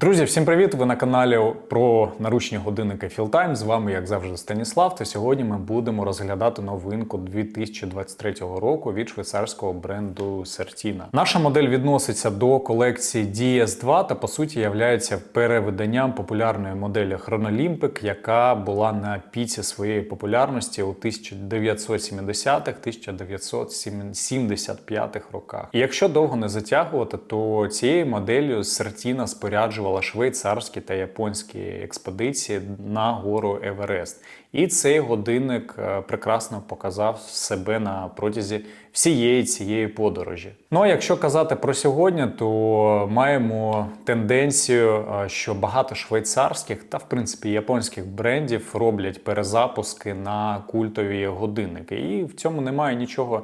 Друзі, всім привіт! Ви на каналі про наручні годинники FieldTime. З вами, як завжди, Станіслав. Та сьогодні ми будемо розглядати новинку 2023 року від швейцарського бренду Certina. Наша модель відноситься до колекції DS2 та по суті являється перевиданням популярної моделі Chronolympic, яка була на піці своєї популярності у 1970-1975 роках. І якщо довго не затягувати, то цією моделлю Certina споряджувала швейцарські та японські експедиції на гору Еверест. І цей годинник е, прекрасно показав себе на протязі всієї цієї подорожі. Ну а якщо казати про сьогодні, то маємо тенденцію, е, що багато швейцарських та в принципі японських брендів роблять перезапуски на культові годинники. І в цьому немає нічого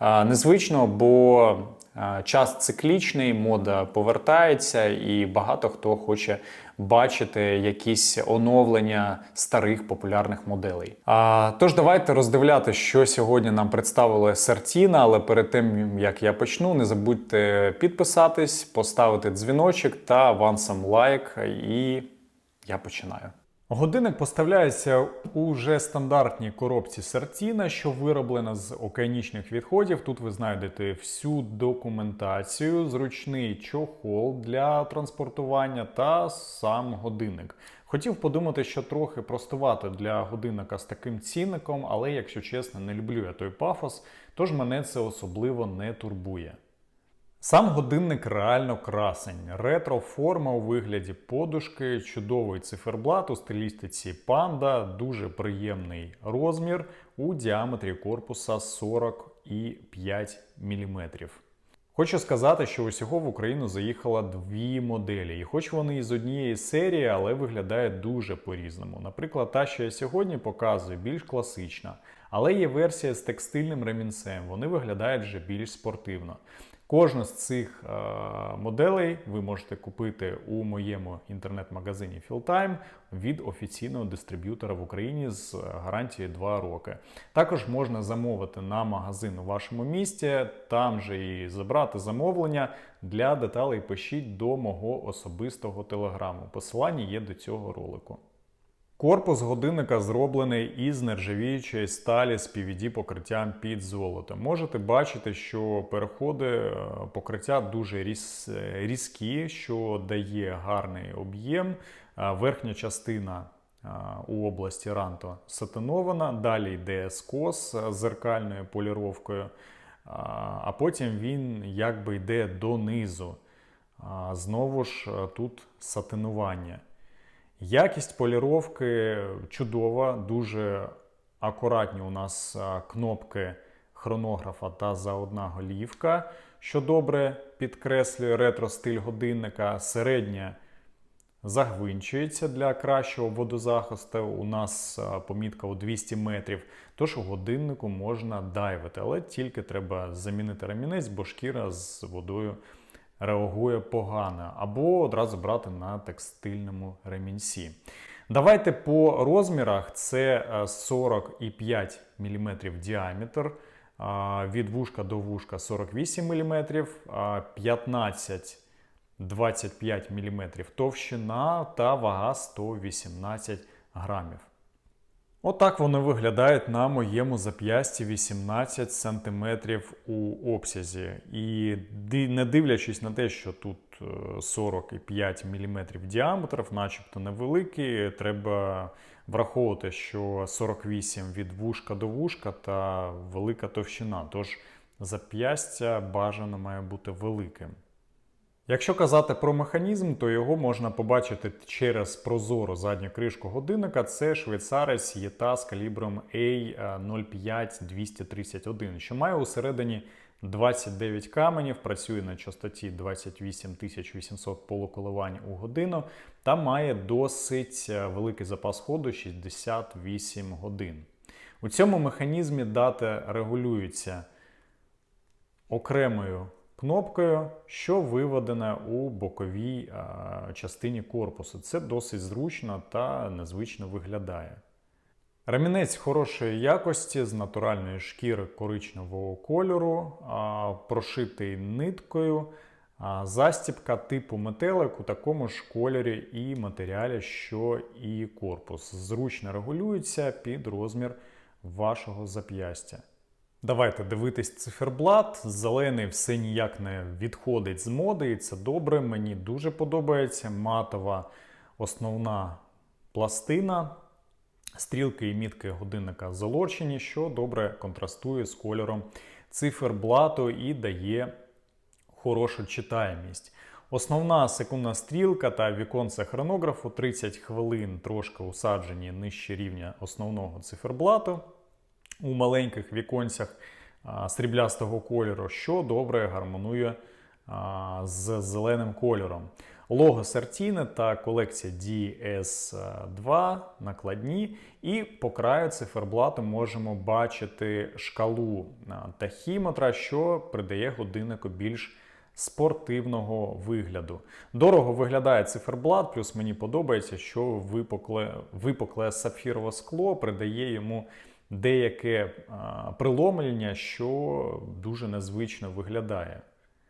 е, незвичного, бо Час циклічний, мода повертається, і багато хто хоче бачити якісь оновлення старих популярних моделей. А, тож давайте роздивляти, що сьогодні нам представили Сартіна. Але перед тим як я почну, не забудьте підписатись, поставити дзвіночок та авансом лайк. І я починаю. Годинник поставляється у вже стандартній коробці Сартіна, що вироблена з океанічних відходів. Тут ви знайдете всю документацію, зручний чохол для транспортування та сам годинник. Хотів подумати, що трохи простувати для годинника з таким цінником, але якщо чесно, не люблю я той пафос, тож мене це особливо не турбує. Сам годинник реально красень. Ретро-форма у вигляді подушки, чудовий циферблат у стилістиці панда, дуже приємний розмір у діаметрі корпуса 45 мм. Хочу сказати, що усього в Україну заїхало дві моделі, і хоч вони із однієї серії, але виглядають дуже по-різному. Наприклад, та, що я сьогодні показую, більш класична, але є версія з текстильним ремінцем. Вони виглядають вже більш спортивно. Кожну з цих е, моделей ви можете купити у моєму інтернет-магазині FieldTime від офіційного дистриб'ютора в Україні з гарантією 2 роки. Також можна замовити на магазин у вашому місті, там же і забрати замовлення. Для деталей пишіть до мого особистого телеграму. Посилання є до цього ролику. Корпус годинника зроблений із нержавіючої сталі з PVD покриттям під золото. Можете бачити, що переходи е, покриття дуже різ, різкі, що дає гарний об'єм. Е, Верхня частина е, у області ранто сатинована, далі йде скос з зеркальною поліровкою, а потім він якби йде донизу. Знову ж тут сатинування. Якість поліровки чудова, дуже акуратні у нас кнопки хронографа та заодна голівка, що добре підкреслює ретро-стиль годинника. Середня загвинчується для кращого водозахисту. У нас помітка у 200 метрів, тож у годиннику можна дайвити, але тільки треба замінити ремінець, бо шкіра з водою реагує погано, або одразу брати на текстильному ремінці. Давайте по розмірах: це 45 мм діаметр, від вушка до вушка 48 мм, 15 25 мм товщина та вага 118 грамів. Отак вони виглядають на моєму зап'ясті 18 см у обсязі. І не дивлячись на те, що тут 45 мм діаметр, начебто невеликий, треба враховувати, що 48 від вушка до вушка та велика товщина. Тож зап'ястя бажано має бути великим. Якщо казати про механізм, то його можна побачити через прозору задню кришку годинника. Це швейцарець ЄТА з калібром A05231, що має усередині 29 каменів, працює на частоті 28800 полуколивань у годину та має досить великий запас ходу 68 годин. У цьому механізмі дати регулюються окремою кнопкою, що виведена у боковій частині корпусу. Це досить зручно та незвично виглядає. Ремінець хорошої якості з натуральної шкіри коричневого кольору, прошитий ниткою. Застібка типу метелик у такому ж кольорі і матеріалі, що і корпус. Зручно регулюється під розмір вашого зап'ястя. Давайте дивитись циферблат. Зелений все ніяк не відходить з моди, і це добре. Мені дуже подобається матова основна пластина. Стрілки і мітки годинника золочені, що добре контрастує з кольором циферблату і дає хорошу читаємість. Основна секундна стрілка та віконце хронографу 30 хвилин трошки усаджені нижче рівня основного циферблату у маленьких віконцях сріблястого кольору, що добре гармонує з зеленим кольором. Лого Сертіне та колекція DS2 накладні, і по краю циферблату можемо бачити шкалу тахіметра, що придає годиннику більш спортивного вигляду. Дорого виглядає циферблат, плюс мені подобається, що випукле, випукле сапфірове скло придає йому деяке а, приломлення, що дуже незвично виглядає.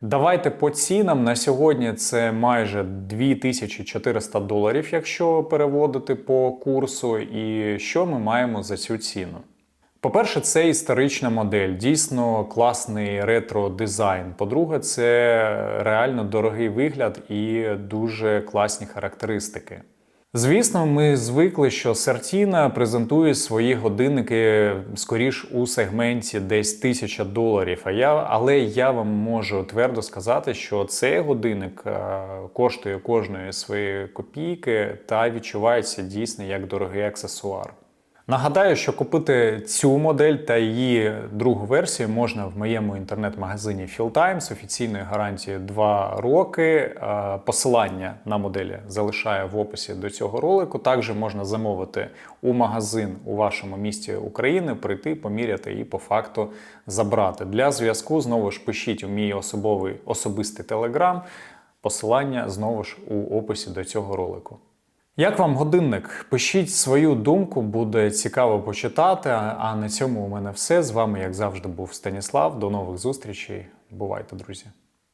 Давайте по цінам. На сьогодні це майже 2400 доларів, якщо переводити по курсу. І що ми маємо за цю ціну? По-перше, це історична модель, дійсно класний ретро-дизайн. По-друге, це реально дорогий вигляд і дуже класні характеристики. Звісно, ми звикли, що Сартіна презентує свої годинники скоріш у сегменті десь 1000 доларів. А я, але я вам можу твердо сказати, що цей годинник е, коштує кожної своєї копійки та відчувається дійсно як дорогий аксесуар. Нагадаю, що купити цю модель та її другу версію можна в моєму інтернет-магазині Field з офіційною гарантією 2 роки. Е, Посилання на моделі залишаю в описі до цього ролику. Також можна замовити у магазин у вашому місті України, прийти, поміряти і по факту забрати. Для зв'язку знову ж пишіть у мій особовий особистий телеграм. Посилання знову ж у описі до цього ролику. Як вам годинник? Пишіть свою думку, буде цікаво почитати. А на цьому у мене все. З вами, як завжди, був Станіслав. До нових зустрічей. Бувайте, друзі!